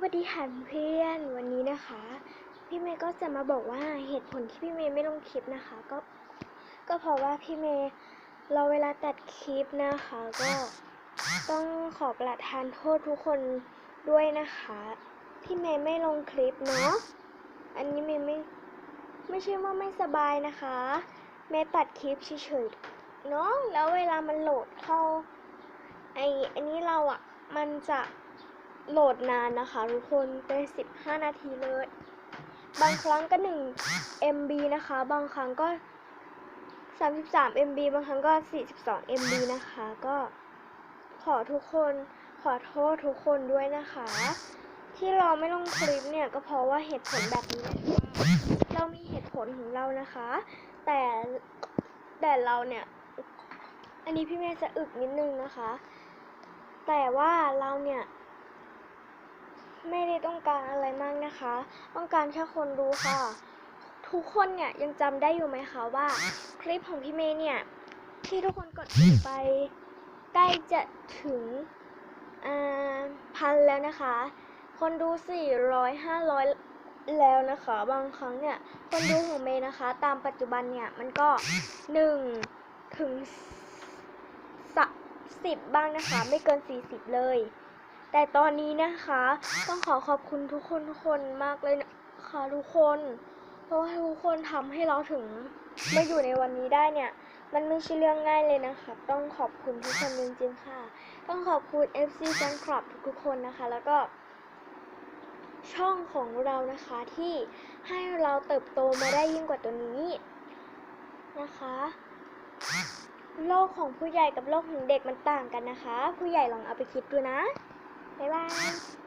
วัสดีค่ะเพื่อนวันนี้นะคะ พี่เมย์ก็จะมาบอกว่าเหตุผลที่พี่เมย์ไม่ลงคลิปนะคะ ก็ก็เพราะว่าพี่เมย์เราเวลาตัดคลิปนะคะ ก็ต้องขอประทานโทษทุกคนด้วยนะคะที่เมย์ไม่ลงคลิปเนาะอันนี้เมย์ไม่ไม่ใช่ว่าไม่สบายนะคะ เมย์ตัดคลิปเฉยๆเนาะแล้วเวลามันโหลดเข้าไออันนี้เราอะ่ะมันจะ โหลดนานนะคะทุกคนเป็น 15 นาทีเลย บางครั้งก็ 1 MB นะคะ บางครั้งก็ 33 MB บางครั้งก็ 42 MB นะคะ ก็ขอทุกคนขอโทษทุกคนด้วยนะคะ ที่เราไม่ลงคลิปเนี่ยก็เพราะว่าเหตุผลแบบนี้เรามีเหตุผลของเรานะคะ แต่แต่เราเนี่ย อันนี้พี่เมย์จะอึกนิดนึงนะคะ แต่ว่าเราเนี่ย ไม่ได้ต้องการอะไรมากนะคะ ต้องการแค่คนดูค่ะ ทุกคนเนี่ยยังจำได้อยู่ไหมคะว่า คลิปของพี่เมย์เนี่ย ที่ทุกคนกดไป ใกล้จะถึงพันแล้วนะคะ คนดู 400 500 แล้วนะคะ บางครั้งเนี่ย คนดูของเมย์นะคะ ตามปัจจุบันเนี่ย มันก็ 1 ถึงสิบบ้างนะคะ ไม่เกิน 40 เลย แต่ตอนนี้นะคะ ต้องขอขอบคุณทุกคนทุกคนมากเลยนะคะทุกคน เพราะว่าทุกคนทำให้เราถึงมาอยู่ในวันนี้ได้เนี่ย มันไม่ใช่เรื่องง่ายเลยนะคะ ต้องขอบคุณทุกคนจริงๆค่ะ ต้องขอบคุณ FC แฟนคลับทุกๆคนนะคะ แล้วก็ช่องของเรานะคะที่ให้เราเติบโตมาได้ยิ่งกว่าตัวนี้นะคะ โลกของผู้ใหญ่กับโลกของเด็กมันต่างกันนะคะ ผู้ใหญ่ลองเอาไปคิดดูนะ บ๊ายบาย